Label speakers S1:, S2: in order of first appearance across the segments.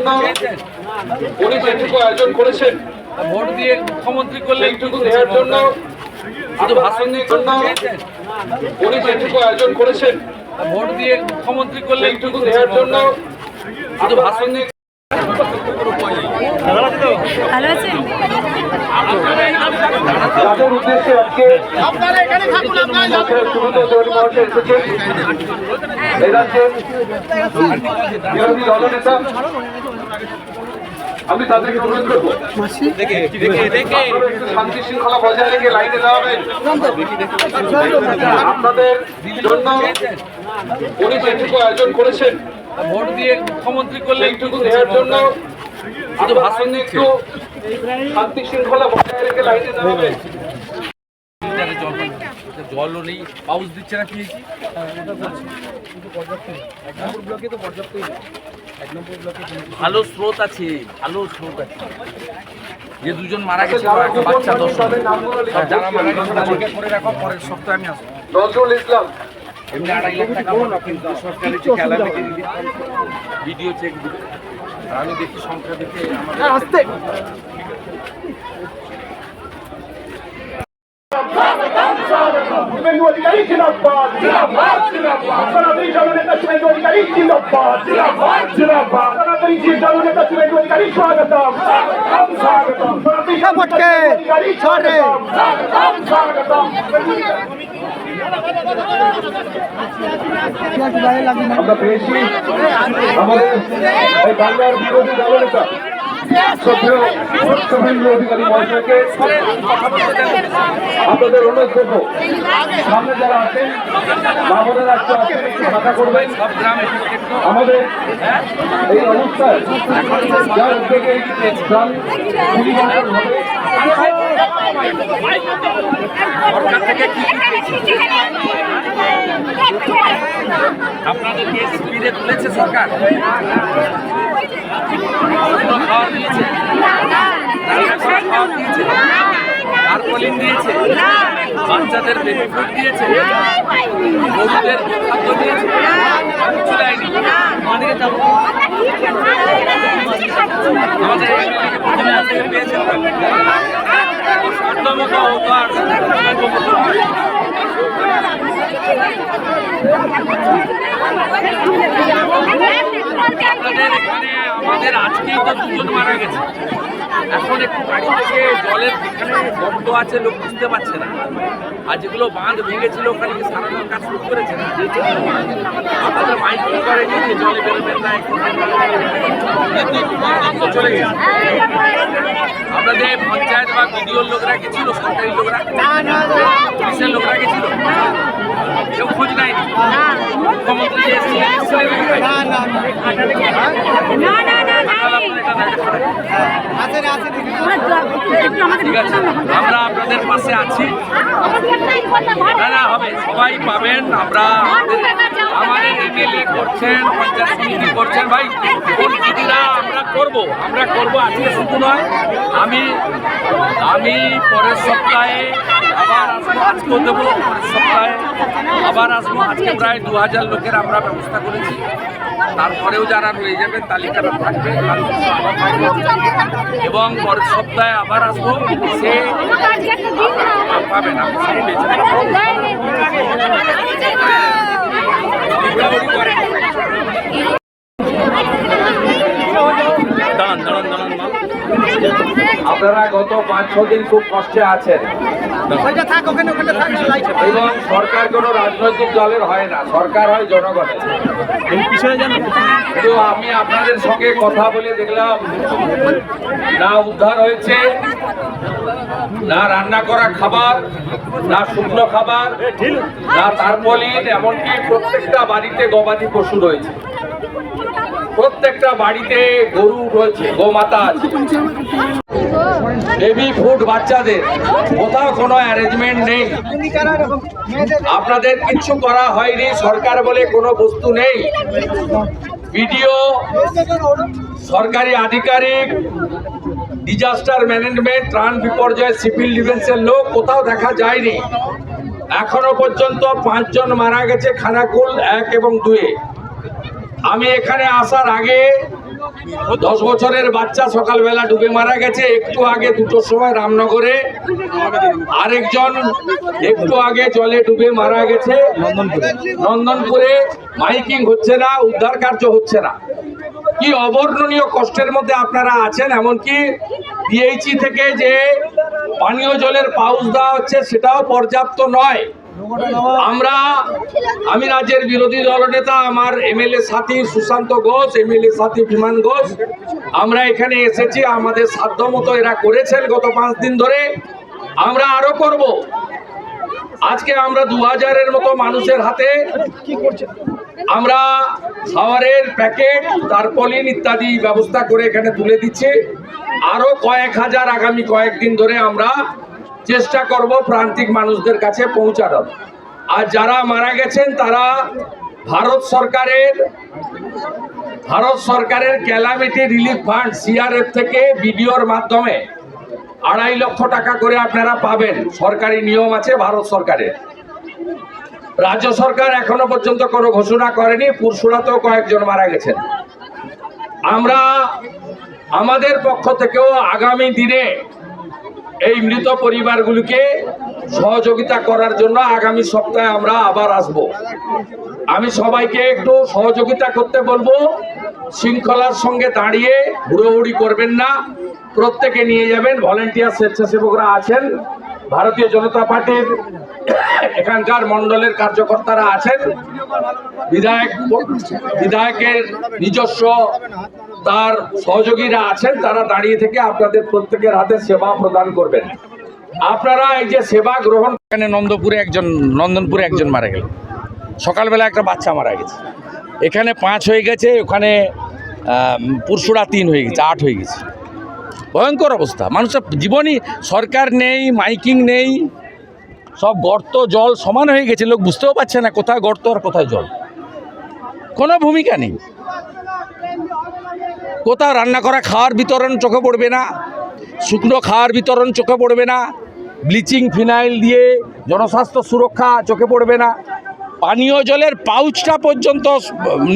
S1: জন্য উনি যেটুকু আয়োজন করেছেন
S2: ভোট দিয়ে মুখ্যমন্ত্রী করলে
S1: এইটুকু দেওয়ার জন্য
S2: ভাষণের জন্য
S1: উনি যেটুকু আয়োজন করেছেন
S2: ভোট দিয়ে মুখ্যমন্ত্রী করলে
S1: এইটুকু দেওয়ার জন্য
S2: ভাষণের
S3: ভালো আছেন?
S1: তাদের উদ্দেশ্যে আজকে শুরুতে তৈরি মহর্ষে এসেছেন এই বিরোধী দলনেতা আমি তাদেরকে অনুরোধ করব। একটু শান্তি শৃঙ্খলা বজায় রেখে লাইনে দাঁড়াবেন আপনাদের জন্য উনি যেটুকু আয়োজন করেছেন।
S2: ভোট দিয়ে মুখ্যমন্ত্রী করলে
S1: সেইটুকু দেওয়ার জন্য একটু শান্তি শৃঙ্খলা বজায় রেখে লাইনে দাঁড়াবেন
S2: জল জলও নেই পাউস দিচ্ছে না কি ভালো স্রোত আছে ভালো স্রোত আছে। যে দুজন মারা গেছে একটা বাচ্চা দশ
S1: তাদের
S2: যারা মারা গেছে তাদেরকে করে রাখো পরের সপ্তাহে আমি আসব।
S1: নজরুল ইসলাম।
S2: এমনি আড়াই লাখ টাকা বলো সরকারি যে ভিডিও চেক দিবে আমি দেখি সংখ্যা দেখে আমাদের
S4: শুভেন্দু অধিকারী জিন্দাবাদ জিন্দাবাদ জিন্দাবাদ। সনাতনী জননেতা শুভেন্দু অধিকারী জিন্দাবাদ জিন্দাবাদ জিন্দাবাদ। সনাতনী জননেতা শুভেন্দু অধিকারী স্বাগতম স্বাগতম স্বাগতম। স্বাগতম স্বাগতম
S1: আমরা পেয়েছি আমাদের বিরোধী দলনেতা। শ্রদ্ধেয় মহাশয়কে আপনাদের অনুরোধ করব, সামনে যারা আছেন আছেন একটু ফাঁকা করবেন। আমাদের এই অনুষ্ঠান যার উদ্যোগে গ্রাম
S2: স্পিডে তুলেছে সরকার? তারপলিন দিয়েছে, বাচ্চাদের বেবি ফুড দিয়েছে গরুদের খাদ্য দিয়েছে কিছু দেয়নি। আমাদেরকে যাব আমাদের প্রথমে আসতে পেয়েছেন সাধ্য মতো হতো আমাদের আজকেই তো দুজন মারা গেছে। এখন একটু বাড়ি থেকে জলের এখানে গর্ত আছে, লোক বুঝতে পারছে না। আর যেগুলো বাঁধ ভেঙেছিল, ওখানে কি সারানোর কাজ শুরু করেছে। না আমাদের মাইকিং করে নিয়ে জলে বেরোবেন না চলে গেছে। আপনাদের পঞ্চায়েত বা বিডিওর লোকরা গেছিল সরকারি লোকরা? পুলিশের লোকরা গেছিল কেউ খোঁজ নাই মুখ্যমন্ত্রী এসেছিলেন, আমরা আপনাদের পাশে আছি। না না, হবে। সবাই পাবেন। আমরা আমাদের এমএলএ করছেন পঞ্চায়েত সমিতি করছেন। ভাই দিদিরা আমরা করব আমরা করব। আজকে শুধু নয়, আমি আমি পরের সপ্তাহে আবার আসব, আজকেও দেবো, পরের সপ্তাহে আবার আসব। আজকে প্রায় দু হাজার লোকের আমরা ব্যবস্থা করেছি। তারপরেও যারা রয়ে যাবে, তালিকাটা থাকবে। এবং পরের সপ্তাহে আবার আসব, সে দাঁড়ান দাঁড়ান।
S1: আপনারা গত পাঁচ ছ দিন খুব কষ্টে আছেন এবং সরকার কোনো রাজনৈতিক দলের হয় না সরকার হয় জনগণের। কিন্তু আমি আপনাদের সঙ্গে কথা বলে দেখলাম না উদ্ধার হয়েছে না রান্না করা খাবার না শুকনো খাবার না তারপলিন এমনকি প্রত্যেকটা বাড়িতে গবাদি পশু রয়েছে। প্রত্যেকটা বাড়িতে গরু রয়েছে গোমাতা আছে। বেবি ফুড বাচ্চাদের। কোথাও কোনো অ্যারেঞ্জমেন্ট নেই। আপনাদের কিচ্ছু করা হয়নি, সরকার বলে কোনো বস্তু নেই। ভিডিও সরকারি আধিকারিক ডিজাস্টার ম্যানেজমেন্ট ত্রাণ বিপর্যয় সিভিল ডিফেন্সের লোক কোথাও দেখা যায়নি। এখনও পর্যন্ত পাঁচজন মারা গেছে, খানাকুল এক এবং দুয়ে। আমি এখানে আসার আগে দশ বছরের বাচ্চা সকালবেলা ডুবে মারা গেছে, একটু আগে দুটোর সময় রামনগরে। আরেকজন একটু আগে জলে ডুবে মারা গেছে। নন্দনপুরে। মাইকিং হচ্ছে না, উদ্ধার কার্য হচ্ছে না। কি অবর্ণনীয় কষ্টের মধ্যে আপনারা আছেন, এমনকি পিএইচি থেকে যে পানীয় জলের পাউচ দেওয়া হচ্ছে, সেটাও পর্যাপ্ত নয়। আমরা, আমি রাজ্যের বিরোধী দলনেতা আমার এমএলএ সাথী সুশান্ত ঘোষ, এমএলএ সাথী বিমান ঘোষ। আমরা এখানে এসেছি, আমাদের সাধ্য মতো এরা করেছেন গত পাঁচ দিন ধরে। আমরা আরও করব। আজকে আমরা দু হাজারের মতো মানুষের হাতে আমরা খাবারের প্যাকেট তারপলিন ইত্যাদি ব্যবস্থা করে এখানে তুলে দিচ্ছি। আরও কয়েক হাজার আগামী কয়েকদিন ধরে আমরা চেষ্টা করব প্রান্তিক মানুষদের কাছে পৌঁছানোর। আর যারা মারা গেছেন, তারা ভারত সরকারের ভারত সরকারের ক্যালামিটি রিলিফ ফান্ড, সিআরএফ থেকে বিডিওর মাধ্যমে আড়াই লক্ষ টাকা করে আপনারা পাবেন। সরকারি নিয়ম আছে ভারত সরকারের। রাজ্য সরকার এখনও পর্যন্ত কোনো ঘোষণা করেনি, পুরসুরাতেও কয়েকজন মারা গেছেন। আমরা আমাদের পক্ষ থেকেও আগামী দিনে এই মৃত পরিবারগুলিকে সহযোগিতা করার জন্য আগামী সপ্তাহে আমরা আবার আসব। আমি সবাইকে একটু সহযোগিতা করতে বলব, শৃঙ্খলার সঙ্গে দাঁড়িয়ে হুড়োহুড়ি করবেন না, প্রত্যেকে নিয়ে যাবেন, ভলেন্টিয়ার স্বেচ্ছাসেবকরা আছেন, ভারতীয় জনতা পার্টির এখানকার মণ্ডলের কার্যকর্তারা আছেন, বিধায়ক, বিধায়কের নিজস্ব তার সহযোগীরা আছেন, তারা দাঁড়িয়ে থেকে আপনাদের প্রত্যেকের হাতে সেবা প্রদান করবেন। আপনারা এই যে সেবা গ্রহণ
S2: এখানে নন্দপুরে একজন, নন্দনপুরে একজন মারা গেল। সকালবেলা একটা বাচ্চা মারা গেছে। এখানে পাঁচ হয়ে গেছে, ওখানে পুরসুরা তিন হয়ে গেছে, আট হয়ে গেছে। ভয়ঙ্কর অবস্থা। মানুষের জীবনই সরকার নেই, মাইকিং নেই, সব গর্ত, জল সমান হয়ে গেছে, লোক বুঝতেও পারছে না কোথায় গর্ত আর কোথায় জল। কোনো ভূমিকা নেই। কোথাও রান্না করা খাওয়ার বিতরণ চোখে পড়বে না, শুকনো খাওয়ার বিতরণ চোখে পড়বে না, ব্লিচিং ফিনাইল দিয়ে জনস্বাস্থ্য সুরক্ষা চোখে পড়বে না, পানীয় জলের পাউচটা পর্যন্ত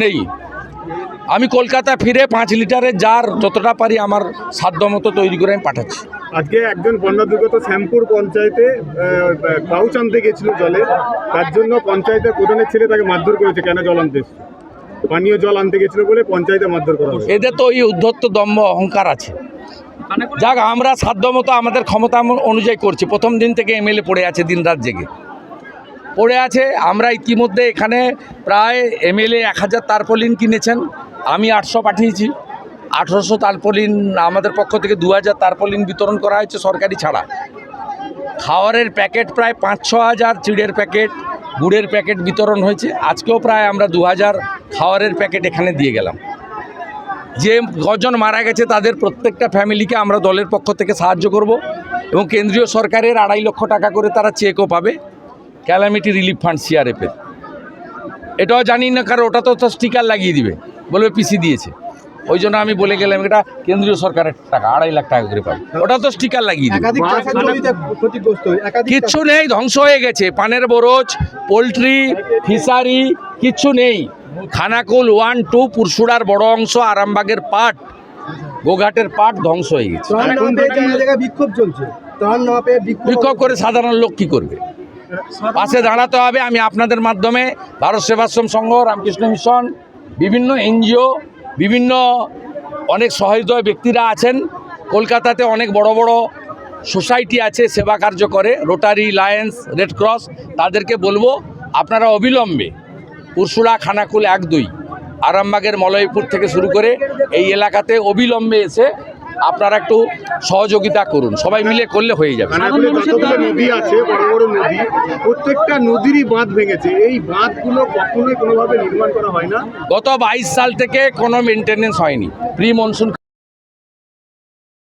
S2: নেই আমি কলকাতা ফিরে পাঁচ লিটারের জার যতটা পারি আমার সাধ্য মতো তৈরি করে আমি পাঠাচ্ছি
S3: আজকে একজন বন্যা দুর্গত শ্যামপুর পঞ্চায়েতে পাউচ আনতে গেছিল জলে, তার জন্য পঞ্চায়েতের প্রধানের ছেলে তাকে মারধর করেছে, কেন জল আনতে? পানীয় জল আনতে গেছিল বলে পঞ্চায়েতে মারধর করা
S2: এদের তো ওই উদ্ধত্ত দম্ভ অহংকার আছে। যাক, আমরা সাধ্য মতো আমাদের ক্ষমতা অনুযায়ী করছি। প্রথম দিন থেকে এমএলএ পড়ে আছে দিন রাত জেগে। পড়ে আছে, আমরা ইতিমধ্যে এখানে প্রায় এমএলএ এক হাজার তারপলিন কিনেছেন। আমি আটশো পাঠিয়েছি। আঠেরোশো তারপলিন আমাদের পক্ষ থেকে দু হাজার তারপলিন বিতরণ করা হয়েছে সরকারি ছাড়া। খাওয়ারের প্যাকেট প্রায় পাঁচ ছ হাজার, চিড়ের প্যাকেট গুড়ের প্যাকেট বিতরণ হয়েছে। আজকেও প্রায় আমরা দু হাজার খাওয়ারের প্যাকেট এখানে দিয়ে গেলাম। যে কজন মারা গেছে তাদের প্রত্যেকটা ফ্যামিলিকে আমরা দলের পক্ষ থেকে সাহায্য করব এবং কেন্দ্রীয় সরকারের আড়াই লক্ষ টাকা করে তারা চেকও পাবে ক্যালামিটি রিলিফ ফান্ড সিআরএফের। এটাও জানি না কারণ ওটা তো স্টিকার লাগিয়ে দিবে, বলবে পিসি দিয়েছে। ওই জন্য আমি বলে গেলাম এটা কেন্দ্রীয় সরকারের টাকা আড়াই লাখ টাকা করে পাবে। ওটা তো স্টিকার লাগিয়ে
S3: একাধিক
S2: কিচ্ছু নেই ধ্বংস হয়ে গেছে। পানের বরজ পোলট্রি ফিশারি কিচ্ছু নেই। খানাকুল ওয়ান টু পুরসুড়ার বড় অংশ আরামবাগের পাট গোঘাটের পাট ধ্বংস হয়ে গেছে।
S5: চলছে। বিক্ষোভ
S2: বিক্ষোভ করে সাধারণ লোক কি করবে? পাশে দাঁড়াতে হবে। আমি আপনাদের মাধ্যমে ভারত সেবাশ্রম সংঘ রামকৃষ্ণ মিশন বিভিন্ন এনজিও বিভিন্ন অনেক সহৃদয় ব্যক্তিরা আছেন। কলকাতাতে অনেক বড় বড় সোসাইটি আছে, সেবা কার্য করে রোটারি লায়েন্স রেড ক্রস তাদেরকে বলব, আপনারা অবিলম্বে উরসুলা খানাকুল এক দুই, আরামবাগের মলয়পুর থেকে শুরু করে এই এলাকাতে অবিলম্বে এসে আপনারা একটু সহযোগিতা করুন। সবাই মিলে করলে হয়ে যাবে।
S3: যতগুলো নদী আছে? বড় বড় নদী। প্রত্যেকটা নদীরই বাঁধ ভেঙেছে। এই বাঁধগুলো কখনোই কোনোভাবে নির্মাণ করা হয় না।
S2: গত বাইশ সাল থেকে কোনো মেনটেনেন্স হয়নি। Pre monsoon